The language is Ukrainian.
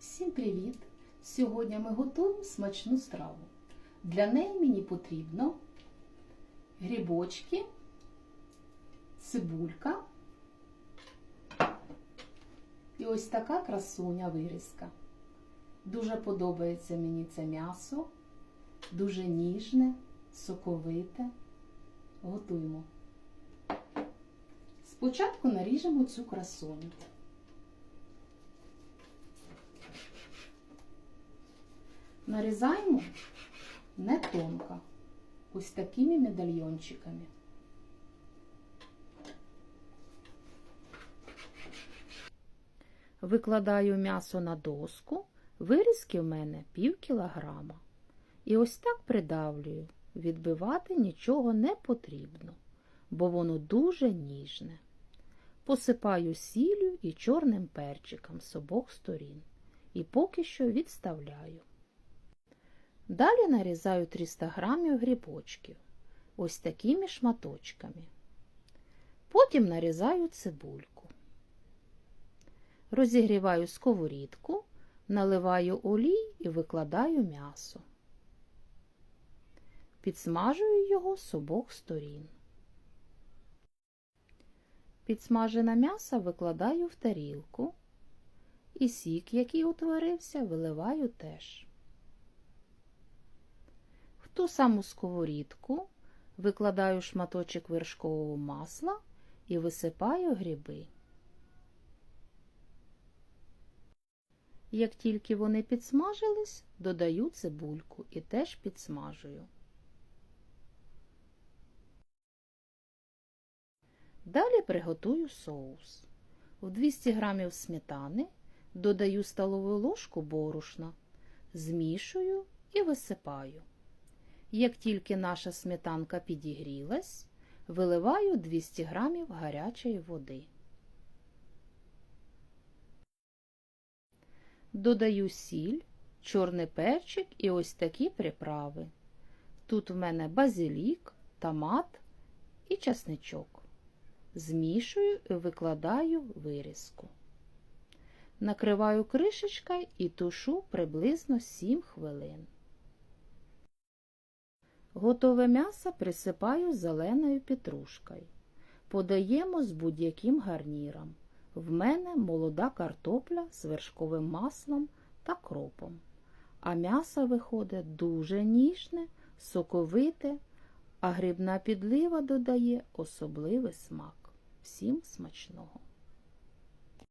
Всім привіт! Сьогодні ми готуємо смачну страву. Для неї мені потрібно грибочки, цибулька і ось така красуня вирізка. Дуже подобається мені це м'ясо, дуже ніжне, соковите. Готуємо. Спочатку наріжемо цю красуню. Нарізаємо не тонко, ось такими медальйончиками. Викладаю м'ясо на доску, вирізки в мене пів кілограма. І ось так придавлюю. Відбивати нічого не потрібно, бо воно дуже ніжне. Посипаю сіллю і чорним перчиком з обох сторін і поки що відставляю. Далі нарізаю 300 грамів грибочків, ось такими шматочками. Потім нарізаю цибульку. Розігріваю сковорідку, наливаю олій і викладаю м'ясо. Підсмажую його з обох сторін. Підсмажене м'ясо викладаю в тарілку і сік, який утворився, виливаю теж. Ту саму сковорідку викладаю шматочок вершкового масла і висипаю гриби. Як тільки вони підсмажились, додаю цибульку і теж підсмажую. Далі приготую соус. В 200 г сметани додаю столову ложку борошна, змішую і висипаю. Як тільки наша сметанка підігрілась, виливаю 200 г гарячої води. Додаю сіль, чорний перчик і ось такі приправи. Тут в мене базилік, томат і часничок. Змішую і викладаю вирізку. Накриваю кришечкою і тушу приблизно 7 хвилин. Готове м'ясо присипаю зеленою петрушкою. Подаємо з будь-яким гарніром. В мене молода картопля з вершковим маслом та кропом. А м'ясо виходить дуже ніжне, соковите, а грибна підлива додає особливий смак. Всім смачного!